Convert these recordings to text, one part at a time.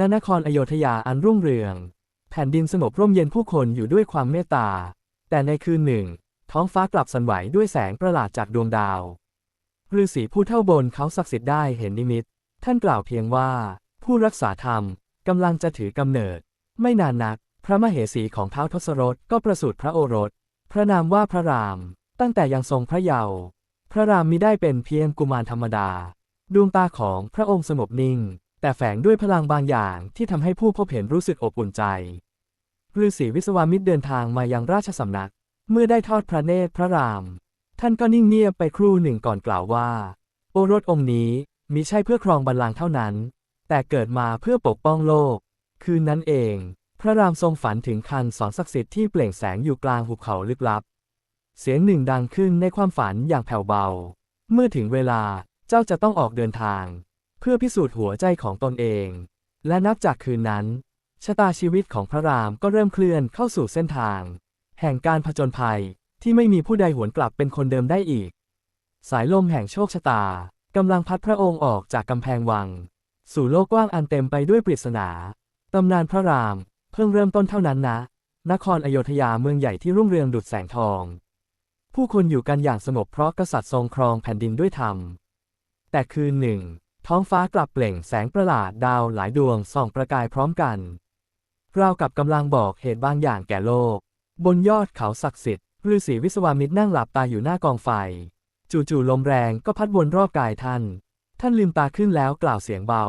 ณนครอโยธยาอันรุ่งเรือง แผ่นดินสงบร่มเย็นผู้คนอยู่ด้วยความเมตตา แต่ในคืนหนึ่ง ท้องฟ้ากลับสั่นไหวด้วยแสงประหลาดจากดวงดาวฤาษีผู้เท่าบนเขาศักดิ์สิทธิ์ได้เห็นนิมิต ท่านกล่าวเพียงว่า ผู้รักษาธรรมกำลังจะถือกำเนิด ไม่นานนัก พระมเหสีของเท้าวทศรถก็ประสูติพระโอรส พระนามว่าพระราม ตั้งแต่ยังทรงพระเยาว์พระรามมิได้เป็นเพียงกุมารธรรมดา ดวงตาของพระองค์สงบนิ่ง แต่แฝงด้วยพลังบางอย่างที่ทำให้ผู้พบเห็นรู้สึกอบอุ่นใจฤาษีวิศวามิตรเดินทางมายังราชสำนัก เมื่อได้ทอดพระเนตรพระราม ท่านก็นิ่งเงียบไปครู่หนึ่งก่อนกล่าวว่า โอรสองค์นี้มิใช่เพื่อครองบัลลังก์เท่านั้น แต่เกิดมาเพื่อปกป้องโลก คืนนั้นเอง พระรามทรงฝันถึงคันสอนศักดิ์สิทธิ์ที่เปล่งแสงอยู่กลางหุบเขาลึกลับ เสียงหนึ่งดังขึ้นในความฝันอย่างแผ่วเบา เมื่อถึงเวลาเจ้าจะต้องออกเดินทาง พื่อพิสูจน์หัวใจของตนเอง และนับจากคืนนั้น ชะตาชีวิตของพระรามก็เริ่มเคลื่อนเข้าสู่เส้นทาง แห่งการผจญภัยที่ไม่มีผู้ใดหวนกลับเป็นคนเดิมได้อีก สายลมแห่งโชคชะตากำลังพัดพระองค์ออกจากกำแพงวัง สู่โลกกว้างอันเต็มไปด้วยปริศนาตำนานพระรามเพิ่งเริ่มต้นเท่านั้นนะ นครอโยธยาเมืองใหญ่ที่รุ่งเรืองดุจแสงทอง ผู้คนอยู่กันอย่างสงบเพราะกษัตริย์ทรงครองแผ่นดินด้วยธรรม แต่คืนหนึ่ง ท้องฟ้ากลับเปล่งแสงประหลาดดาวหลายดวงส่องประกายพร้อมกัน ราวกับกำลังบอกเหตุบางอย่างแก่โลก บนยอดเขาศักดิ์สิทธิ์ฤาษีวิศวามิตรนั่งหลับตาอยู่หน้ากองไฟ จู่ๆลมแรงก็พัดวนรอบกายท่าน ท่านลืมตาขึ้นแล้วกล่าวเสียงเบา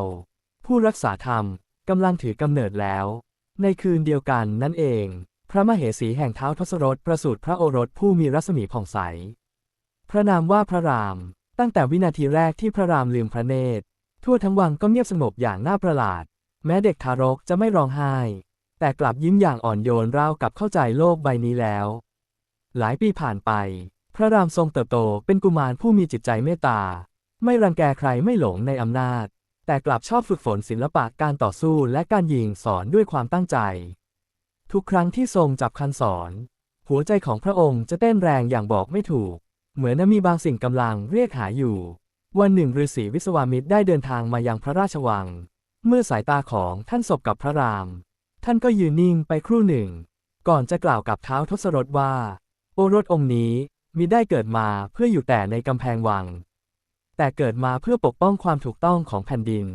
ผู้รักษาธรรมกำลังถือกำเนิดแล้ว ในคืนเดียวกันนั่นเอง พระมเหสีแห่งเท้าทศรถประสูติพระโอรสผู้มีรัศมีผ่องใส พระนามว่าพระราม ตั้งแต่วินาทีแรกที่พระรามลืมพระเนตร ทั่วทั้งวังก็เงียบสงบอย่างน่าประหลาด แม้เด็กทารกจะไม่ร้องไห้ แต่กลับยิ้มอย่างอ่อนโยนราวกับเข้าใจโลกใบนี้แล้ว หลายปีผ่านไป พระรามทรงเติบโตเป็นกุมารผู้มีจิตใจเมตตา ไม่รังแกใครไม่หลงในอำนาจ แต่กลับชอบฝึกฝนศิลปะการต่อสู้และการยิงสอนด้วยความตั้งใจ ทุกครั้งที่ทรงจับคันสอน หัวใจของพระองค์จะเต้นแรงอย่างบอกไม่ถูก เหมือนมีบางสิ่งกำลังเรียกหาอยู่ วันหนึ่งฤาษีวิศวามิตรได้เดินทางมายังพระราชวัง เมื่อสายตาของท่านสบกับพระราม ท่านก็ยืนนิ่งไปครู่หนึ่ง ก่อนจะกล่าวกับเท้าทศรถว่า โอรสองค์นี้มิได้เกิดมาเพื่ออยู่แต่ในกำแพงวัง แต่เกิดมาเพื่อปกป้องความถูกต้องของแผ่นดิน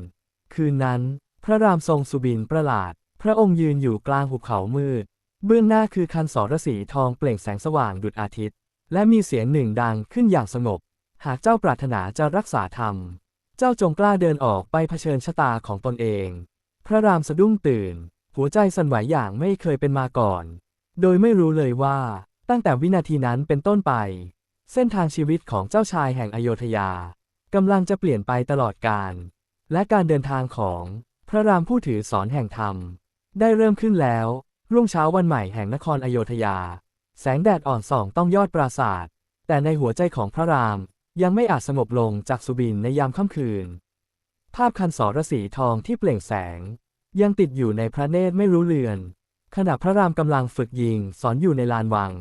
คืนนั้น พระรามทรงสุบินประหลาด พระองค์ยืนอยู่กลางหุบเขามืด เบื้องหน้าคือคันสรสีทองเปล่งแสงสว่างดุจอาทิตย์ และมีเสียงหนึ่งดังขึ้นอย่างสงบ หากเจ้าปรารถนาจะรักษาธรรม เจ้าจงกล้าเดินออกไปเผชิญชะตาของตนเอง พระรามสะดุ้งตื่น หัวใจสั่นไหวอย่างไม่เคยเป็นมาก่อน โดยไม่รู้เลยว่า ตั้งแต่วินาทีนั้นเป็นต้นไป เส้นทางชีวิตของเจ้าชายแห่งอโยธยากำลังจะเปลี่ยนไปตลอดกาลและการเดินทางของพระรามผู้ถือสอนแห่งธรรม ได้เริ่มขึ้นแล้ว รุ่งเช้าวันใหม่แห่งนครอโยธยา แสงแดดอ่อนส่องต้องยอดปราสาทแต่ในหัวใจของพระรามยังไม่อาจสงบลงจากสุบินในยามค่ำคืน ภาพคันสรสีทองที่เปล่งแสง ยังติดอยู่ในพระเนตรไม่รู้เลือน ขณะพระรามกำลังฝึกยิงสอนอยู่ในลานวัง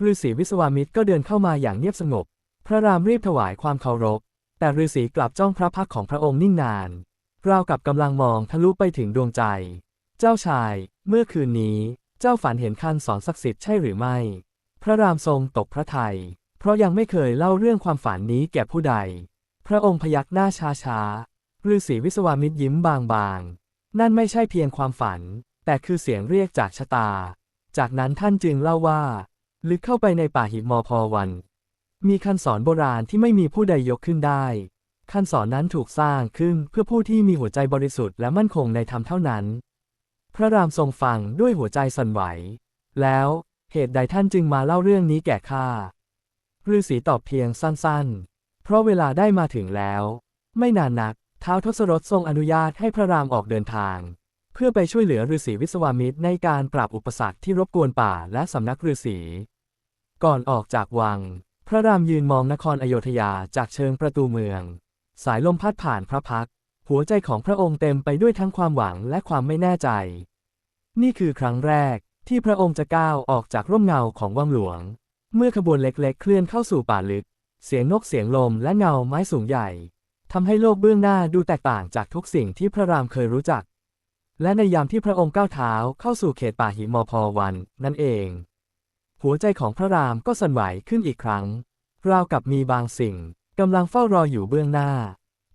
ฤาษีวิศวามิตรก็เดินเข้ามาอย่างเงียบสงบ พระรามรีบถวายความเคารพ แต่ฤาษีกลับจ้องพระพักของพระองค์นิ่งนานราวกับกำลังมองทะลุไปถึงดวงใจ เจ้าชาย เมื่อคืนนี้ เจ้าฝันเห็นคันสอนศักดิ์สิทธิ์ใช่หรือไม่ พระรามทรงตกพระทยัยเพราะยังไม่เคยเล่าเรื่องความฝันนี้แก่ผู้ใด พระองค์พยักหน้าช้าช้าฤาษีวิศวามิตรยิ้มบางบางๆนั่นไม่ใช่เพียงความฝัน แต่คือเสียงเรียกจากชะตา จากนั้นท่านจึงเล่าว่า ลึกเข้าไปในป่าหิมอพอวัน มีคันสอนโบราณที่ไม่มีผู้ใดยกขึ้นได้คันสอนนั้นถูกสร้างขึ้นเพื่อผู้ที่มีหัวใจบริสุทธิ์และมั่นคงในธรรมเท่านั้น พระรามทรงฟังด้วยหัวใจสั่นไหว แล้วเหตุใดท่านจึงมาเล่าเรื่องนี้แก่ข้าฤาษีตอบเพียงสั้นๆ เพราะเวลาได้มาถึงแล้ว ไม่นานนักท้าวทศรถทรงอนุญาตให้พระรามออกเดินทาง เพื่อไปช่วยเหลือฤาษีวิศวามิตรในการปราบอุปสรรคที่รบกวนป่าและสำนักฤาษีก่อนออกจากวัง พระรามยืนมองนครอโยธยาจากเชิงประตูเมือง สายลมพัดผ่านพระพัก หัวใจของพระองค์เต็มไปด้วยทั้งความหวังและความไม่แน่ใจ นี่คือครั้งแรกที่พระองค์จะก้าวออกจากร่มเงาของวังหลวง เมื่อขบวนเล็กๆ เคลื่อนเข้าสู่ป่าลึก เสียงนกเสียงลมและเงาไม้สูงใหญ่ทำให้โลกเบื้องหน้าดูแตกต่างจากทุกสิ่งที่พระรามเคยรู้จัก และในยามที่พระองค์ก้าวเท้าเข้าสู่เขตป่าหิมพอวัน นั่นเอง หัวใจของพระรามก็สั่นไหวขึ้นอีกครั้ง ราวกับมีบางสิ่งกำลังเฝ้ารออยู่เบื้องหน้า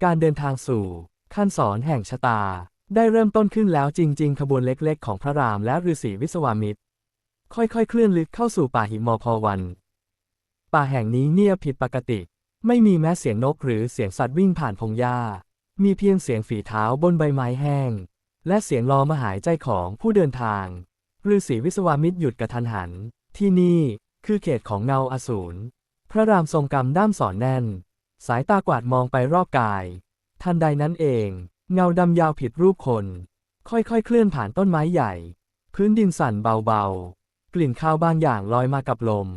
การเดินทางสู่ขั้นสอนแห่งชะตา ได้เริ่มต้นขึ้นแล้วจริง ๆ ขบวนเล็กๆ ของพระรามและฤาษีวิศวามิตร ค่อยๆ เคลื่อนลึกเข้าสู่ป่าหิมพอวัน ป่าแห่งนี้เงียบผิดปกติ ไม่มีแม้เสียงนกหรือเสียงสัตว์วิ่งผ่านพงหญ้า มีเพียงเสียงฝีเท้าบนใบไม้แห้ง และเสียงลอมหายใจของผู้เดินทางฤาษีวิศวามิตรหยุดกระทันหัน ที่นี่คือเขตของเงาอสูรพระรามทรงกำด้ามสอนแน่น สายตากวาดมองไปรอบกาย ทันใดนั้นเอง เงาดำยาวผิดรูปคน ค่อยๆ เคลื่อนผ่านต้นไม้ใหญ่ พื้นดินสั่นเบาๆ กลิ่นข้าวบางอย่างลอยมากับลม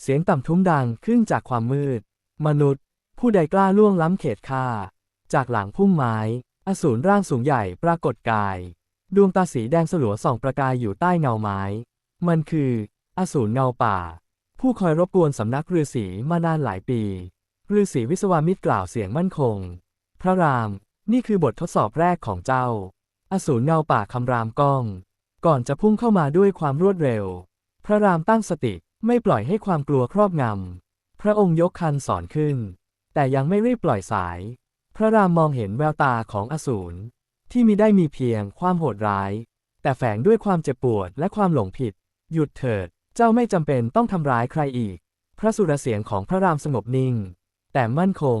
เสียงต่ำทุ้มดังขึ้นจากความมืด มนุษย์ ผู้ใดกล้าล่วงล้ำเขตข้าจากหลังพุ่มไม้ อสูรร่างสูงใหญ่ปรากฏกาย ดวงตาสีแดงสลัวส่องประกายอยู่ใต้เงาไม้ มันคือ อสูรเงาป่า ผู้คอยรบกวนสำนักฤาษีมานานหลายปีฤาษีวิศวามิตรกล่าวเสียงมั่นคง พระราม นี่คือบททดสอบแรกของเจ้า อสูรเงาป่าคำรามก้อง ก่อนจะพุ่งเข้ามาด้วยความรวดเร็ว พระรามตั้งสติไม่ปล่อยให้ความกลัวครอบงำ พระองค์ยกคันสอนขึ้น แต่ยังไม่รีบปล่อยสาย พระรามมองเห็นแววตาของอสูรที่มีได้มีเพียงความโหดร้าย แต่แฝงด้วยความเจ็บปวดและความหลงผิด หยุดเถิด เจ้าไม่จำเป็นต้องทำร้ายใครอีก พระสุรเสียงของพระรามสงบนิ่ง แต่มั่นคง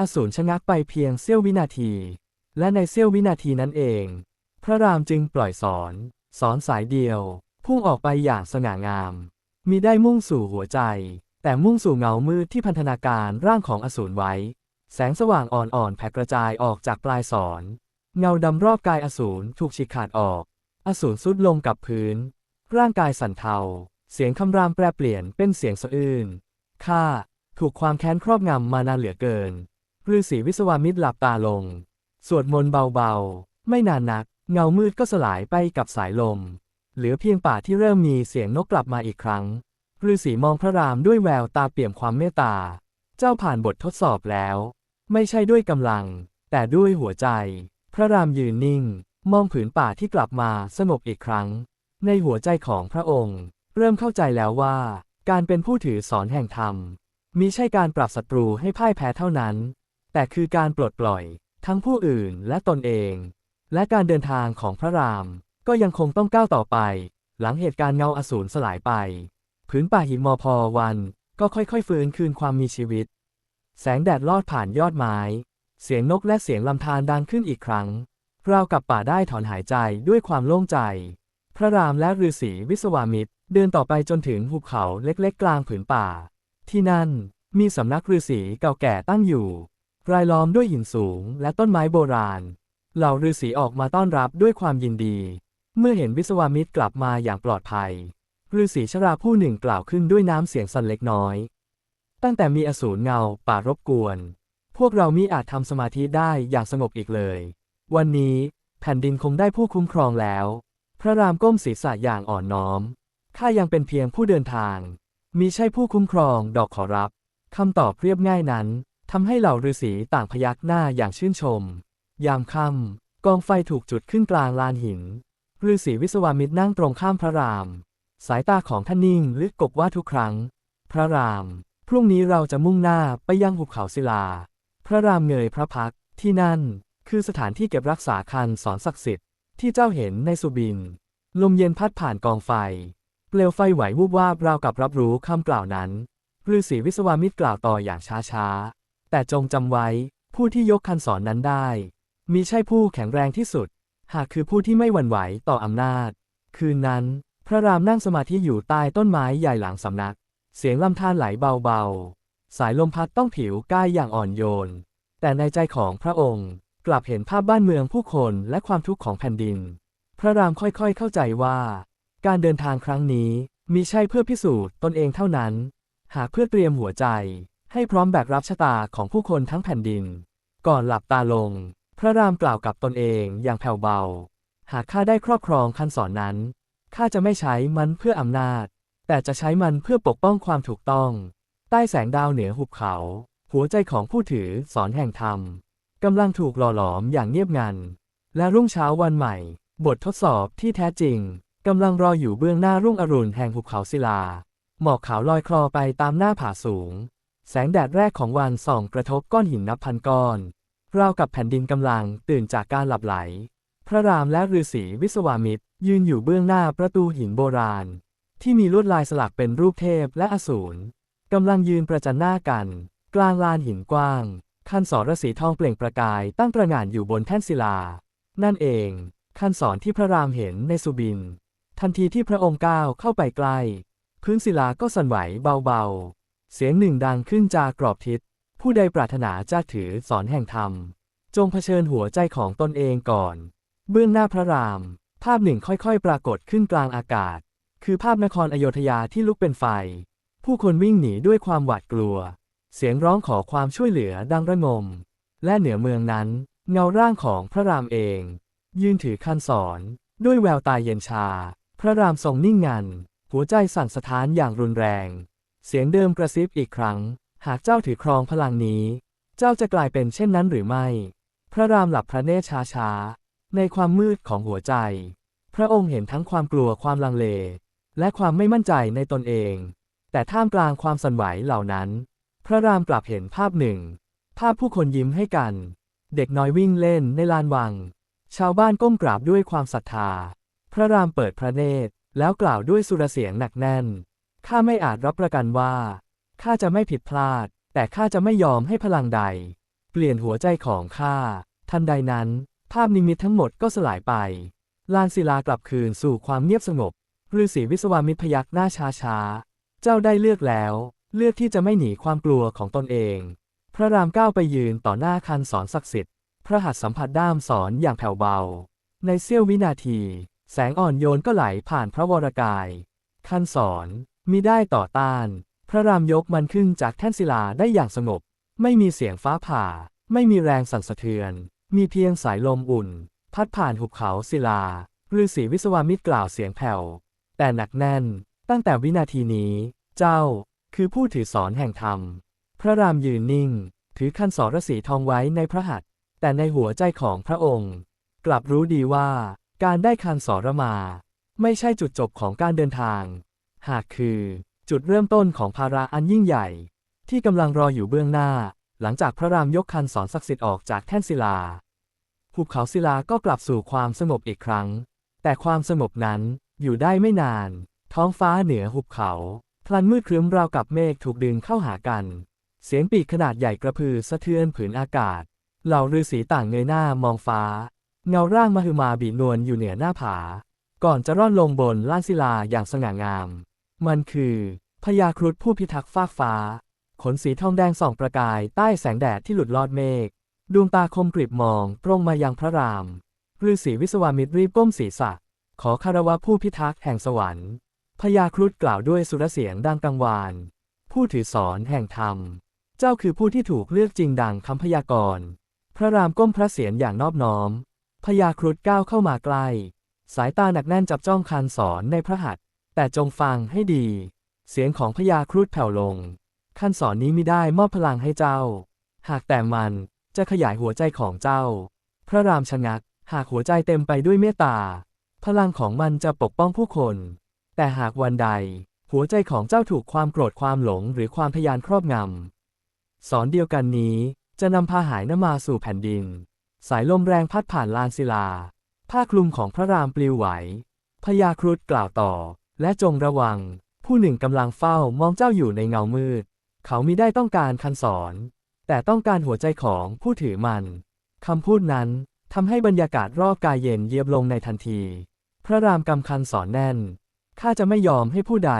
อสูรชะงักไปเพียงเสี้ยววินาที และในเสี้ยววินาทีนั้นเอง พระรามจึงปล่อยสอน สอนสายเดียว พุ่งออกไปอย่างสง่างาม มีได้มุ่งสู่หัวใจ แต่มุ่งสู่เงามืดที่พันธนาการร่างของอสูรไว้ แสงสว่างอ่อนๆแผ่กระจายออกจากปลายสอน เงาดำรอบกายอสูรถูกฉีกขาดออก อสูรสุดลงกับพื้น ร่างกายสั่นเทา เสียงคำรามแปรเปลี่ยนเป็นเสียงสะอื้นข้าถูกความแค้นครอบงำมานานเหลือเกิน ฤาษีวิศวามิตรหลับตาลง สวดมนต์เบาๆ ไม่นานนัก เงามืดก็สลายไปกับสายลม เหลือเพียงป่าที่เริ่มมีเสียงนกกลับมาอีกครั้งฤาษีมองพระรามด้วยแววตาเปี่ยมความเมตตา เจ้าผ่านบททดสอบแล้ว ไม่ใช่ด้วยกำลัง แต่ด้วยหัวใจ พระรามยืนนิ่ง มองผืนป่าที่กลับมาสงบอีกครั้ง ในหัวใจของพระองค์ เริ่มเข้าใจแล้วว่า การเป็นผู้ถือสอนแห่งธรรมมิใช่การปรับศัตรูให้พ่ายแพ้เท่านั้น แต่คือการปลดปล่อย ทั้งผู้อื่นและตนเอง และการเดินทางของพระราม ก็ยังคงต้องก้าวต่อไป หลังเหตุการณ์เงาอสูรสลายไปผืนป่าหิมพอวันก็ค่อยๆ ฟื้นคืนความมีชีวิต แสงแดดลอดผ่านยอดไม้ เสียงนกและเสียงลำธารดังขึ้นอีกครั้งราวกับป่าได้ถอนหายใจด้วยความโล่งใจ พระรามและฤาษีวิศวามิตร เดินต่อไปจนถึงหุบเขาเล็กๆ กลางผืนป่า ที่นั่นมีสำนักฤาษีเก่าแก่ตั้งอยู่ รายล้อมด้วยหินสูงและต้นไม้โบราณ เหล่าฤาษีออกมาต้อนรับด้วยความยินดี เมื่อเห็นวิศวามิตรกลับมาอย่างปลอดภัยฤาษีชราผู้หนึ่งกล่าวขึ้นด้วยน้ำเสียงสั่นเล็กน้อย ตั้งแต่มีอสูรเงาป่ารบกวน พวกเรามิอาจทำสมาธิได้อย่างสงบอีกเลย วันนี้แผ่นดินคงได้ผู้คุ้มครองแล้ว พระรามก้มศีรษะอย่างอ่อนน้อมข้ายังเป็นเพียงผู้เดินทางมีใช่ผู้คุ้มครองดอกขอรับคำตอบเรียบง่ายนั้น ทำให้เหล่าฤาษีต่างพยักหน้าอย่างชื่นชม ยามค่ำกองไฟถูกจุดขึ้นกลางลานหินฤาษีวิศวามิตรนั่งตรงข้ามพระราม สายตาของท่านนิ่งลึกกบว่าทุกครั้ง พระราม พรุ่งนี้เราจะมุ่งหน้าไปยังหุบเขาศิลา พระรามเงยพระพักที่นั่น คือสถานที่เก็บรักษาคันสอนศักดิ์สิทธิ์ที่เจ้าเห็นในสุบิน ลมเย็นพัดผ่านกองไฟ เปลวไฟไหววูบวาบราวกับรับรู้คำกล่าวนั้นฤาษีวิศวามิตรกล่าวต่ออย่างช้าๆ แต่จงจำไว้ ผู้ที่ยกคันสอนนั้นได้มีใช่ผู้แข็งแรงที่สุด หากคือผู้ที่ไม่หวั่นไหวต่ออำนาจ คืนนั้น พระรามนั่งสมาธิอยู่ใต้ต้นไม้ใหญ่หลังสำนัก เสียงลำธารไหลเบาๆ สายลมพัดต้องผิวกายอย่างอ่อนโยน แต่ในใจของพระองค์กลับเห็นภาพบ้านเมืองผู้คนและความทุกข์ของแผ่นดิน พระรามค่อยๆเข้าใจว่า การเดินทางครั้งนี้มีใช่เพื่อพิสูจน์ตนเองเท่านั้น หากเพื่อเตรียมหัวใจ ให้พร้อมแบกรับชะตาของผู้คนทั้งแผ่นดิน ก่อนหลับตาลง พระรามกล่าวกับตนเองอย่างแผ่วเบา หากข้าได้ครอบครองคันสอนนั้นข้าจะไม่ใช้มันเพื่ออำนาจ แต่จะใช้มันเพื่อปกป้องความถูกต้อง ใต้แสงดาวเหนือหุบเขา หัวใจของผู้ถือสอนแห่งธรรมกำลังถูกหล่อหลอมอย่างเงียบงัน และรุ่งเช้าวันใหม่ บททดสอบที่แท้จริงกำลังรออยู่เบื้องหน้ารุ่งอรุณแห่งหุบเขาศิลา หมอกขาวลอยคลอไปตามหน้าผาสูง แสงแดดแรกของวันส่องกระทบก้อนหินนับพันก้อน ราวกับแผ่นดินกำลังตื่นจากการหลับไหล พระรามและฤาษีวิศวามิตร ยืนอยู่เบื้องหน้าประตูหินโบราณ ที่มีลวดลายสลักเป็นรูปเทพและอสูรกำลังยืนประจันหน้ากัน กลางลานหินกว้าง คันสรสีทองเปล่งประกายตั้งตระงานอยู่บนแท่นศิลา นั่นเอง คันสอนที่พระรามเห็นในสุบิน ทันทีที่พระองค์ก้าวเข้าไปใกล้ พื้นศิลาก็สั่นไหวเบาๆ เสียงหนึ่งดังขึ้นจากกรอบทิศ ผู้ใดปรารถนาจะถือสอนแห่งธรรม จงเผชิญหัวใจของตนเองก่อน เบื้องหน้าพระราม ภาพหนึ่งค่อยๆ ปรากฏขึ้นกลางอากาศ คือภาพนครอโยธยาที่ลุกเป็นไฟ ผู้คนวิ่งหนีด้วยความหวาดกลัว เสียงร้องขอความช่วยเหลือดังระงม และเหนือเมืองนั้น เงาร่างของพระรามเอง ยืนถือคันสอนด้วยแววตาเย็นชา พระรามทรงนิ่งงัน หัวใจสั่นสะท้านอย่างรุนแรง เสียงเดิมกระซิบอีกครั้ง หากเจ้าถือครองพลังนี้ เจ้าจะกลายเป็นเช่นนั้นหรือไม่ พระรามหลับพระเนตรช้าๆ ในความมืดของหัวใจ พระองค์เห็นทั้งความกลัวความลังเล และความไม่มั่นใจในตนเอง แต่ท่ามกลางความสั่นไหวเหล่านั้น พระรามกลับเห็นภาพหนึ่ง ภาพผู้คนยิ้มให้กัน เด็กน้อยวิ่งเล่นในลานวัง ชาวบ้านก้มกราบด้วยความศรัทธา พระรามเปิดพระเนตรแล้วกล่าวด้วยสุรเสียงหนักแน่น ข้าไม่อาจรับประกันว่า ข้าจะไม่ผิดพลาด แต่ข้าจะไม่ยอมให้พลังใด เปลี่ยนหัวใจของข้า ทันใดนั้น ภาพนิมิตทั้งหมดก็สลายไป ลานศิลากลับคืนสู่ความเงียบสงบฤาษีวิศวามิตรพยักหน้าช้าช้า เจ้าได้เลือกแล้ว เลือกที่จะไม่หนีความกลัวของตนเอง พระรามก้าวไปยืนต่อหน้าคันสอนศักดิ์สิทธิ์ พระหัตถ์สัมผัสด้ามสอนอย่างแผ่วเบา ในเสี้ยววินาที แสงอ่อนโยนก็ไหลผ่านพระวรกาย คันสอน มิได้ต่อต้าน พระรามยกมันขึ้นจากแท่นศิลาได้อย่างสงบ ไม่มีเสียงฟ้าผ่า ไม่มีแรงสั่นสะเทือน มีเพียงสายลมอุ่น พัดผ่านหุบเขาศิลาฤาษีวิศวามิตรกล่าวเสียงแผ่ว แต่หนักแน่น ตั้งแต่วินาทีนี้ เจ้า คือผู้ถือสอนแห่งธรรม พระรามยืนนิ่ง ถือคันสรสีทองไว้ในพระหัตถ์แต่ในหัวใจของพระองค์ กลับรู้ดีว่า การได้คันสรมา ไม่ใช่จุดจบของการเดินทาง หากคือ จุดเริ่มต้นของภาระอันยิ่งใหญ่ ที่กำลังรออยู่เบื้องหน้า หลังจากพระรามยกคันสอนศักดิ์สิทธิ์ออกจากแท่นศิลาหุบเขาศิลาก็กลับสู่ความสงบอีกครั้ง แต่ความสงบนั้นอยู่ได้ไม่นาน ท้องฟ้าเหนือหุบเขาพลันมืดครึ้มราวกับเมฆถูกดึงเข้าหากัน เสียงปีกขนาดใหญ่กระพือสะเทือนผืนอากาศ เหล่าฤาษีต่างเงยหน้ามองฟ้า เงาร่างมหึมาบีนวลอยู่เหนือหน้าผา ก่อนจะร่อนลงบนล้านศิลาอย่างสง่างาม มันคือพญาครุฑผู้พิทักษ์ฟากฟ้า ขนสีทองแดงส่องประกายใต้แสงแดดที่หลุดลอดเมฆ ดวงตาคมกริบมองตรงมายังพระรามฤาษีวิศวามิตรรีบก้มศีรษะ ขอคารวะผู้พิทักษ์แห่งสวรรค์พญาครุฑกล่าวด้วยสุรเสียงดังกังวาน ผู้ถือสอนแห่งธรรม เจ้าคือผู้ที่ถูกเลือกจริงดังคำพยากรณ์ พระรามก้มพระเศียรอย่างนอบน้อมพญาครุฑก้าวเข้ามาใกล้ สายตาหนักแน่นจับจ้องคันสอนในพระหัตถ์ แต่จงฟังให้ดี เสียงของพญาครุฑแผ่วลงคันสอนนี้มิได้มอบพลังให้เจ้า หากแต่มันจะขยายหัวใจของเจ้า พระรามชะงัก หากหัวใจเต็มไปด้วยเมตตา พลังของมันจะปกป้องผู้คน แต่หากวันใด หัวใจของเจ้าถูกความโกรธความหลงหรือความทยานครอบงำ สอนเดียวกันนี้จะนำพาหายนมาสู่แผ่นดิน สายลมแรงพัดผ่านลานศิลา ผ้าคลุมของพระรามปลิวไหวพญาครุฑกล่าวต่อ และจงระวัง ผู้หนึ่งกำลังเฝ้ามองเจ้าอยู่ในเงามืด เขามิได้ต้องการคันสอน แต่ต้องการหัวใจของผู้ถือมันคำพูดนั้นทำให้บรรยากาศรอบกายเย็นเยียบลงในทันที พระรามกำคันสอนแน่น ข้าจะไม่ยอมให้ผู้ใด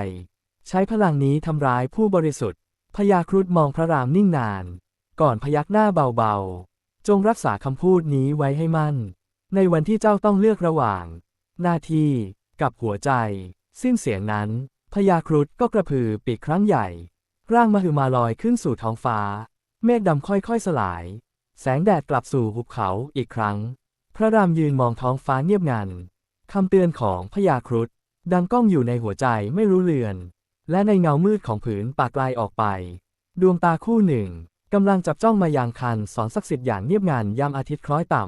ใช้พลังนี้ทำร้ายผู้บริสุทธิ์ พญาครุฑมองพระรามนิ่งนาน ก่อนพยักหน้าเบาๆ จงรักษาคำพูดนี้ไว้ให้มั่น ในวันที่เจ้าต้องเลือกระหว่าง หน้าที่กับหัวใจ สิ้นเสียงนั้นพญาครุฑก็กระพือปีกครั้งใหญ่ ร่างมหึมาลอยขึ้นสู่ท้องฟ้า เมฆดำค่อยๆสลาย แสงแดดกลับสู่หุบเขาอีกครั้ง พระรามยืนมองท้องฟ้าเงียบงันคำเตือนของพญาครุฑดังก้องอยู่ในหัวใจไม่รู้เลือน และในเงามืดของผืนปากไกลออกไป ดวงตาคู่หนึ่งกำลังจับจ้องมายังคันสอนศักดิ์สิทธิ์อย่างเงียบงันยามอาทิตย์คล้อยต่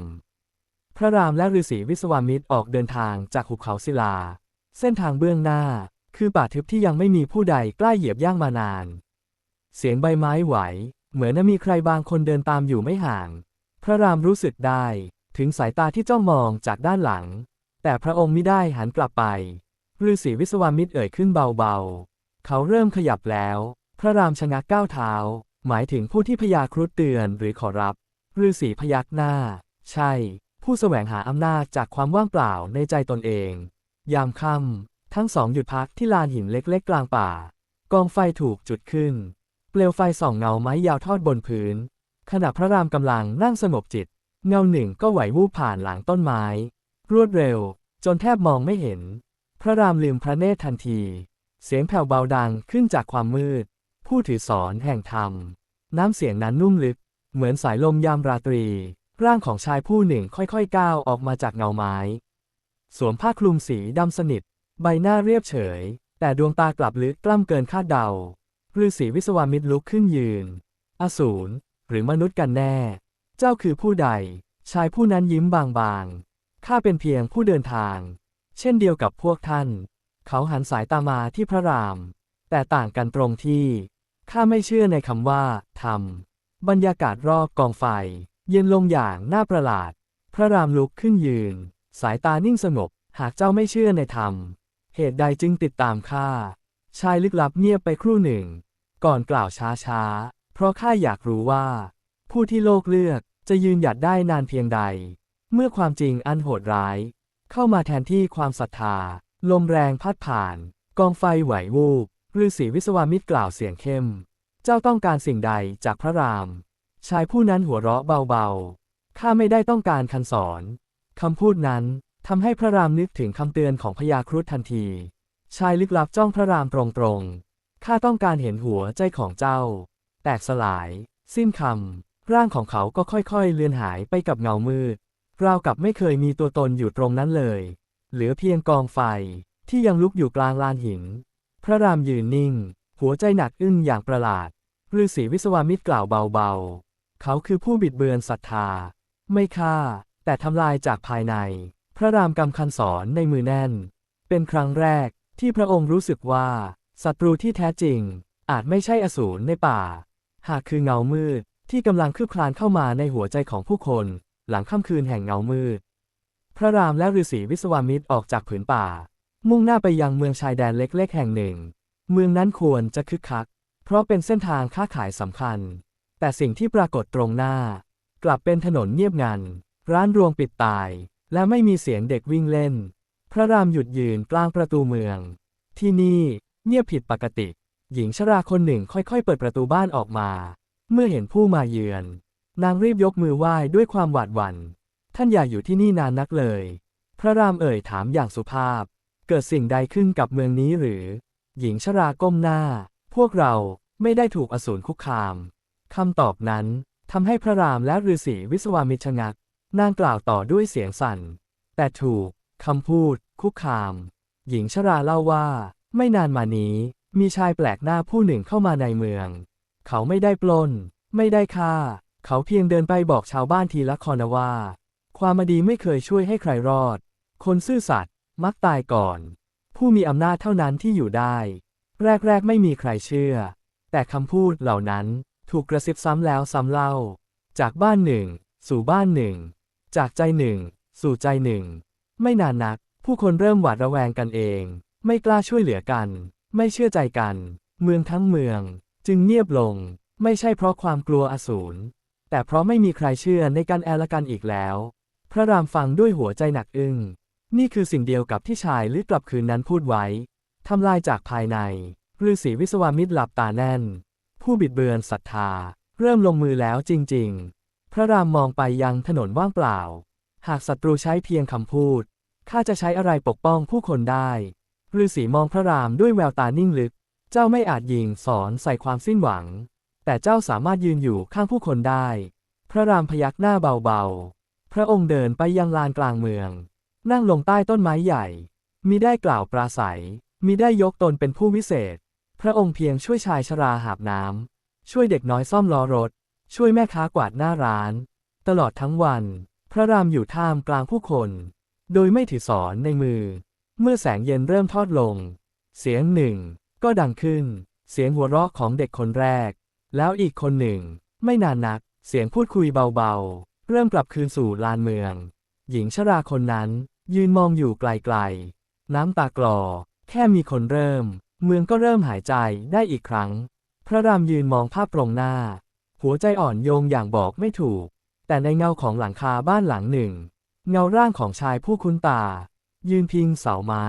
ำพระรามและฤาษีวิศวามิตรออกเดินทางจากหุบเขาศิลา เส้นทางเบื้องหน้า คือป่าทึบที่ยังไม่มีผู้ใดกล้าเหยียบย่างมานาน เสียงใบไม้ไหว เหมือนมีใครบางคนเดินตามอยู่ไม่ห่าง พระรามรู้สึกได้ ถึงสายตาที่จ้องมองจากด้านหลัง แต่พระองค์ไม่ได้หันกลับไปฤาษีวิศวามิตรเอ่ยขึ้นเบาๆ เขาเริ่มขยับแล้ว พระรามชะงักก้าวเท้า หมายถึงผู้ที่พยาครุฑเตือนหรือขอรับฤาษีพยักหน้า ใช่ ผู้แสวงหาอำนาจจากความว่างเปล่าในใจตนเอง ยามค่ำทั้งสองหยุดพักที่ลานหินเล็กๆ กลางป่า กองไฟถูกจุดขึ้น เปลวไฟส่องเงาไม้ยาวทอดบนพื้น ขณะพระรามกำลังนั่งสงบจิต เงาหนึ่งก็ไหววูบผ่านหลังต้นไม้ รวดเร็ว จนแทบมองไม่เห็น พระรามลืมพระเนตรทันที เสียงแผ่วเบาดังขึ้นจากความมืด ผู้ถือสอนแห่งธรรม น้ำเสียงนั้นนุ่มลึก เหมือนสายลมยามราตรี ร่างของชายผู้หนึ่งค่อยๆก้าวออกมาจากเงาไม้ สวมผ้าคลุมสีดำสนิท ใบหน้าเรียบเฉย แต่ดวงตากลับลึกกล้ำเกินคาดเดาฤาษีวิศวามิตรลุกขึ้นยืน อสูรหรือมนุษย์กันแน่ เจ้าคือผู้ใด ชายผู้นั้นยิ้มบางๆข้าเป็นเพียงผู้เดินทาง เช่นเดียวกับพวกท่าน เขาหันสายตามาที่พระราม แต่ต่างกันตรงที่ ข้าไม่เชื่อในคำว่าธรรม บรรยากาศรอบกองไฟ เย็นลงอย่างน่าประหลาด พระรามลุกขึ้นยืน สายตานิ่งสงบ หากเจ้าไม่เชื่อในธรรม เหตุใดจึงติดตามข้า ชายลึกลับเงียบไปครู่หนึ่ง ก่อนกล่าวช้าๆ เพราะข้าอยากรู้ว่า ผู้ที่โลกเลือกจะยืนหยัดได้นานเพียงใด เมื่อความจริงอันโหดร้าย เข้ามาแทนที่ความศรัทธา ลมแรงพัดผ่าน กองไฟไหววูบฤาษีวิศวามิตรกล่าวเสียงเข้ม เจ้าต้องการสิ่งใดจากพระราม ชายผู้นั้นหัวเราะเบาๆ ข้าไม่ได้ต้องการคันสอน คำพูดนั้นทำให้พระรามนึกถึงคำเตือนของพญาครุฑทันที ชายลึกลับจ้องพระรามตรงๆ ข้าต้องการเห็นหัวใจของเจ้า แตกสลาย สิ้นคำ ร่างของเขาก็ค่อยๆ เลือนหายไปกับเงามืด ราวกับไม่เคยมีตัวตนอยู่ตรงนั้นเลย เหลือเพียงกองไฟที่ยังลุกอยู่กลางลานหิน พระรามยืนนิ่ง หัวใจหนักอึ้งอย่างประหลาดฤาษีวิศวามิตรกล่าวเบาๆ เขาคือผู้บิดเบือนศรัทธา ไม่ฆ่า แต่ทำลายจากภายใน พระรามกำคันสอนในมือแน่น เป็นครั้งแรกที่พระองค์รู้สึกว่าศัตรูที่แท้จริง อาจไม่ใช่อสูรในป่า หากคือเงามืดที่กำลังคืบคลานเข้ามาในหัวใจของผู้คน หลังค่ำคืนแห่งเงามืด พระรามและฤาษีวิศวามิตรออกจากผืนป่า มุ่งหน้าไปยังเมืองชายแดนเล็กๆ แห่งหนึ่ง เมืองนั้นควรจะคึกคัก เพราะเป็นเส้นทางค้าขายสำคัญ แต่สิ่งที่ปรากฏตรงหน้า กลับเป็นถนนเงียบงัน ร้านรวงปิดตาย และไม่มีเสียงเด็กวิ่งเล่น พระรามหยุดยืนกลางประตูเมือง ที่นี่เงียบผิดปกติ หญิงชราคนหนึ่งค่อยๆ เปิดประตูบ้านออกมา เมื่อเห็นผู้มาเยือน นางรีบยกมือไหว้ด้วยความหวาดหวัน่น ท่านอย่าอยู่ที่นี่นานนักเลย พระรามเอ่ยถามอย่างสุภาพ เกิดสิ่งใดขึ้นกับเมืองนี้หรือ หญิงชราก้มหน้า พวกเราไม่ได้ถูกอสูรคุกคามคำตอบนั้นทำให้พระรามและฤาษีวิศวามิชงัก นางกล่าวต่อด้วยเสียงสั่น แต่ถูกคำพูด คุกคาม หญิงชราเล่าว่า ไม่นานมานี้ มีชายแปลกหน้าผู้หนึ่งเข้ามาในเมือง เขาไม่ได้ปล้น ไม่ได้ฆ่า เขาเพียงเดินไปบอกชาวบ้านทีละครนว่า ความมดีไม่เคยช่วยให้ใครรอด คนซื่อสัตย์มักตายก่อน ผู้มีอำนาจเท่านั้นที่อยู่ได้ แรกๆไม่มีใครเชื่อ แต่คำพูดเหล่านั้นถูกกระซิบซ้ำแล้วซ้ำเล่า จากบ้านหนึ่ง สู่บ้านหนึ่ง จากใจหนึ่ง สู่ใจหนึ่ง ไม่นานนัก ผู้คนเริ่มหวาดระแวงกันเอง ไม่กล้าช่วยเหลือกัน ไม่เชื่อใจกัน เมืองทั้งเมือง จึงเงียบลง ไม่ใช่เพราะความกลัวอสูร แต่เพราะไม่มีใครเชื่อในการแอลกันอีกแล้ว พระรามฟังด้วยหัวใจหนักอึ้ง นี่คือสิ่งเดียวกับที่ชายลึกลับคืนนั้นพูดไว้ทำลายจากภายในฤาษีวิศวามิตรหลับตาแน่น ผู้บิดเบือนศรัทธา เริ่มลงมือแล้วจริง ๆ ระรามมองไปยังถนนว่างเปล่า หากศัตรูใช้เพียงคำพูด ข้าจะใช้อะไรปกป้องผู้คนได้ฤาษีมองพระรามด้วยแววตานิ่งลึก เจ้าไม่อาจยิงสอนใส่ความสิ้นหวัง แต่เจ้าสามารถยืนอยู่ข้างผู้คนได้ พระรามพยักหน้าเบาๆ พระองค์เดินไปยังลานกลางเมือง นั่งลงใต้ต้นไม้ใหญ่ มิได้กล่าวปราศัย มิได้ยกตนเป็นผู้วิเศษ พระองค์เพียงช่วยชายชราหาบน้ำ ช่วยเด็กน้อยซ่อมล้อรถ ช่วยแม่ค้ากวาดหน้าร้าน ตลอดทั้งวัน พระรามอยู่ท่ามกลางผู้คน โดยไม่ถือสอนในมือ เมื่อแสงเย็นเริ่มทอดลง เสียงหนึ่ง ก็ดังขึ้น เสียงหัวเราะของเด็กคนแรก แล้วอีกคนหนึ่ง ไม่นานนัก เสียงพูดคุยเบาๆ เริ่มกลับคืนสู่ลานเมือง หญิงชราคนนั้น ยืนมองอยู่ไกลๆ น้ำตากลอ แค่มีคนเริ่ม เมืองก็เริ่มหายใจได้อีกครั้ง พระรามยืนมองภาพตรงหน้า หัวใจอ่อนโยงอย่างบอกไม่ถูก แต่ในเงาของหลังคาบ้านหลังหนึ่ง เงาร่างของชายผู้คุ้นตา ยืนพิงเสาไม้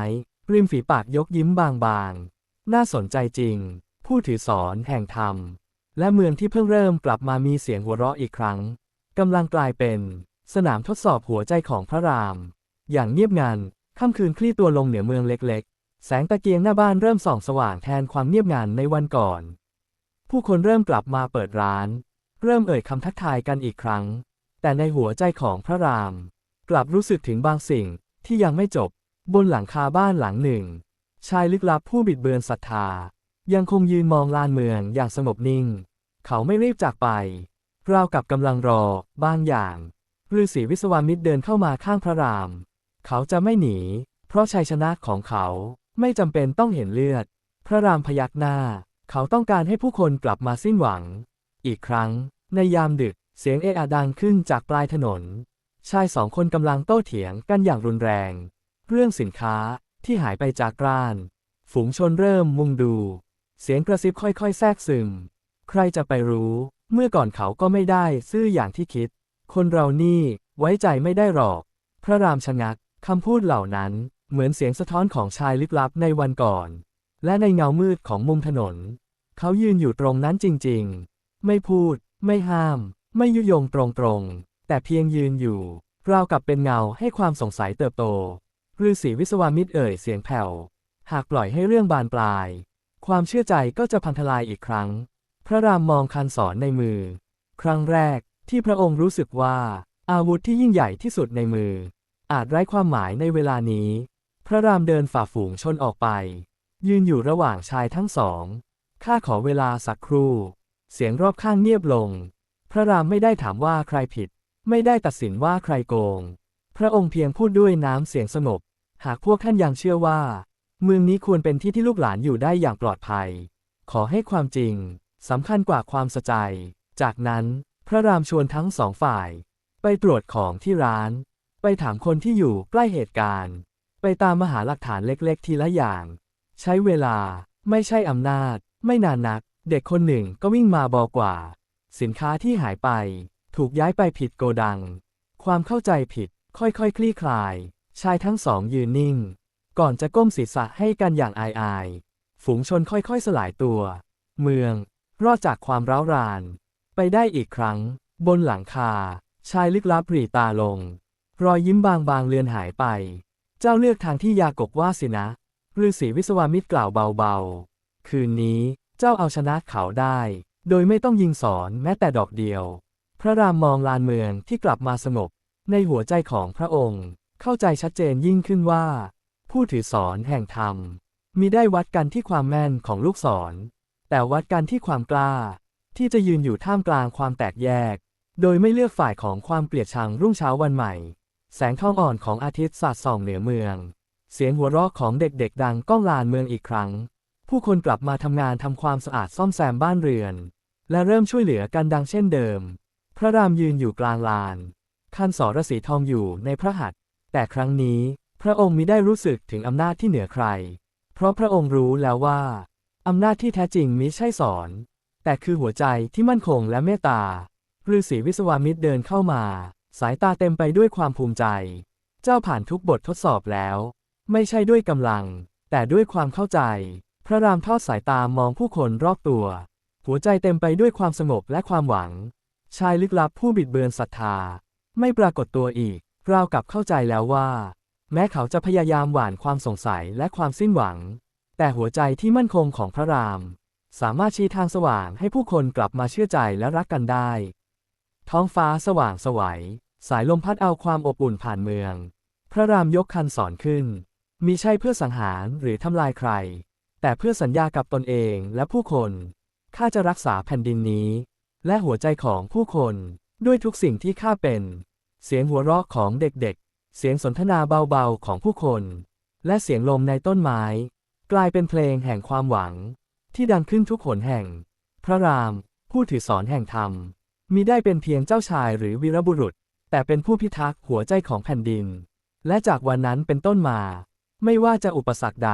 ริมฝีปากยกยิ้มบางๆ น่าสนใจจริง ผู้ถือสอนแห่งธรรม และเมืองที่เพิ่งเริ่มกลับมามีเสียงหัวเราะอีกครั้งกำลังกลายเป็น สนามทดสอบหัวใจของพระราม อย่างเงียบงันค่ำคืนคลี่ตัวลงเหนือเมืองเล็กๆ แสงตะเกียงหน้าบ้านเริ่มส่องสว่างแทนความเงียบงันในวันก่อน ผู้คนเริ่มกลับมาเปิดร้าน เริ่มเอ่ยคำทักทายกันอีกครั้ง แต่ในหัวใจของพระราม กลับรู้สึกถึงบางสิ่งที่ยังไม่จบบนหลังคาบ้านหลังหนึ่ง ชายลึกลับผู้บิดเบือนศรัทธา ยังคงยืนมองลานเมืองอย่างสงบนิ่ง เขาไม่รีบจากไปราวกับกำลังรอบางอย่างฤาษีวิศวามิตรเดินเข้ามาข้างพระราม เขาจะไม่หนี เพราะชัยชนะของเขาไม่จำเป็นต้องเห็นเลือด พระรามพยักหน้า เขาต้องการให้ผู้คนกลับมาสิ้นหวัง อีกครั้ง ในยามดึก เสียงเอะอะดังขึ้นจากปลายถนน ชายสองคนกำลังโต้เถียงกันอย่างรุนแรง เรื่องสินค้าที่หายไปจากร้าน ฝูงชนเริ่มมุงดู เสียงกระซิบค่อยๆ แทรกซึม ใครจะไปรู้ เมื่อก่อนเขาก็ไม่ได้ซื่ออย่างที่คิด คนเรานี่ไว้ใจไม่ได้หรอก พระรามชะงักคำพูดเหล่านั้นเหมือนเสียงสะท้อนของชายลึกลับในวันก่อน และในเงามืดของมุมถนน เขายืนอยู่ตรงนั้นจริงๆ ไม่พูด ไม่ห้าม ไม่ยุยงตรงๆ แต่เพียงยืนอยู่ ราวกับเป็นเงาให้ความสงสัยเติบโตฤาษีวิศวามิตรเอ่ยเสียงแผ่ว หากปล่อยให้เรื่องบานปลาย ความเชื่อใจก็จะพังทลายอีกครั้ง พระรามมองคันสอนในมือ ครั้งแรกที่พระองค์รู้สึกว่า อาวุธที่ยิ่งใหญ่ที่สุดในมือ อาจไร้ความหมายในเวลานี้ พระรามเดินฝ่าฝูงชนออกไป ยืนอยู่ระหว่างชายทั้งสอง ข้าขอเวลาสักครู่ เสียงรอบข้างเงียบลง พระรามไม่ได้ถามว่าใครผิด ไม่ได้ตัดสินว่าใครโกง พระองค์เพียงพูดด้วยน้ำเสียงสงบ หากพวกท่านยังเชื่อว่า เมืองนี้ควรเป็นที่ที่ลูกหลานอยู่ได้อย่างปลอดภัย ขอให้ความจริงสำคัญกว่าความสะใจ จากนั้นพระรามชวนทั้งสองฝ่าย ไปตรวจของที่ร้าน ไปถามคนที่อยู่ใกล้เหตุการณ์ ไปตามมหาหลักฐานเล็กๆ ทีละอย่าง ใช้เวลา ไม่ใช่อำนาจ ไม่นานนัก เด็กคนหนึ่งก็วิ่งมาบอกว่า สินค้าที่หายไป ถูกย้ายไปผิดโกดัง ความเข้าใจผิด ค่อยๆคคลี่คลาย ชายทั้งสองยืนนิ่ง ก่อนจะก้มศีรษะให้กันอย่างอายๆ ฝูงชนค่อยๆสลายตัว เมือง รอดจากความร้าวราน ไปได้อีกครั้ง บนหลังคา ชายลึกลับปรีตาลง รอยยิ้มบางๆเลือนหายไป เจ้าเลือกทางที่ยากบว่าสินะ ฤาษีวิศวามิตรกล่าวเบาๆ คืนนี้เจ้าเอาชนะเขาได้ โดยไม่ต้องยิงสอนแม้แต่ดอกเดียว พระรามมองลานเมืองที่กลับมาสงบ ในหัวใจของพระองค์ เข้าใจชัดเจนยิ่งขึ้นว่า ผู้ถือสอนแห่งธรรมมีได้วัดกันที่ความแม่นของลูกศร แต่วัดกันที่ความกล้า ที่จะยืนอยู่ท่ามกลางความแตกแยก โดยไม่เลือกฝ่ายของความเกลียดชังรุ่งเช้าวันใหม่ แสงทองอ่อนของอาทิตย์สาดส่องเหนือเมือง เสียงหัวเราะของเด็กๆ ดังก้องลานเมืองอีกครั้ง ผู้คนกลับมาทำงานทำความสะอาดซ่อมแซมบ้านเรือน และเริ่มช่วยเหลือกันดังเช่นเดิม พระรามยืนอยู่กลางลานคันสรสีทองอยู่ในพระหัตถ์แต่ครั้งนี้พระองค์มิได้รู้สึกถึงอำนาจที่เหนือใคร เพราะพระองค์รู้แล้วว่า อำนาจที่แท้จริงมิใช่สอน แต่คือหัวใจที่มั่นคงและเมตตาฤาษีวิศวามิตรเดินเข้ามา สายตาเต็มไปด้วยความภูมิใจ เจ้าผ่านทุกบททดสอบแล้ว ไม่ใช่ด้วยกำลัง แต่ด้วยความเข้าใจ พระรามทอดสายตามองผู้คนรอบตัว หัวใจเต็มไปด้วยความสงบและความหวัง ชายลึกลับผู้บิดเบือนศรัทธา ไม่ปรากฏตัวอีก ราวกับเข้าใจแล้วว่า แม้เขาจะพยายามหว่านความสงสัยและความสิ้นหวัง แต่หัวใจที่มั่นคงของพระราม สามารถชี้ทางสว่างให้ผู้คนกลับมาเชื่อใจและรักกันได้ ท้องฟ้าสว่างสวัยสายลมพัดเอาความอบอุ่นผ่านเมือง พระรามยกคันสอนขึ้น มีใช่เพื่อสังหารหรือทำลายใคร แต่เพื่อสัญญากับตนเองและผู้คน ข้าจะรักษาแผ่นดินนี้ และหัวใจของผู้คนด้วยทุกสิ่งที่ข้าเป็น เสียงหัวเราะของเด็กๆ เสียงสนทนาเบาๆของผู้คน และเสียงลมในต้นไม้ กลายเป็นเพลงแห่งความหวัง ที่ดังขึ้นทุกหนแห่ง พระราม ผู้ถือสอนแห่งธรรมมิได้เป็นเพียงเจ้าชายหรือวีรบุรุษ แต่เป็นผู้พิทักษ์หัวใจของแผ่นดิน และจากวันนั้นเป็นต้นมา ไม่ว่าจะอุปสรรคใด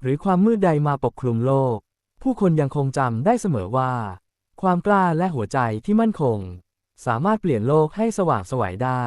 หรือความมืดใดมาปกคลุมโลก ผู้คนยังคงจำได้เสมอว่า ความกล้าและหัวใจที่มั่นคง สามารถเปลี่ยนโลกให้สว่างไสวัยได้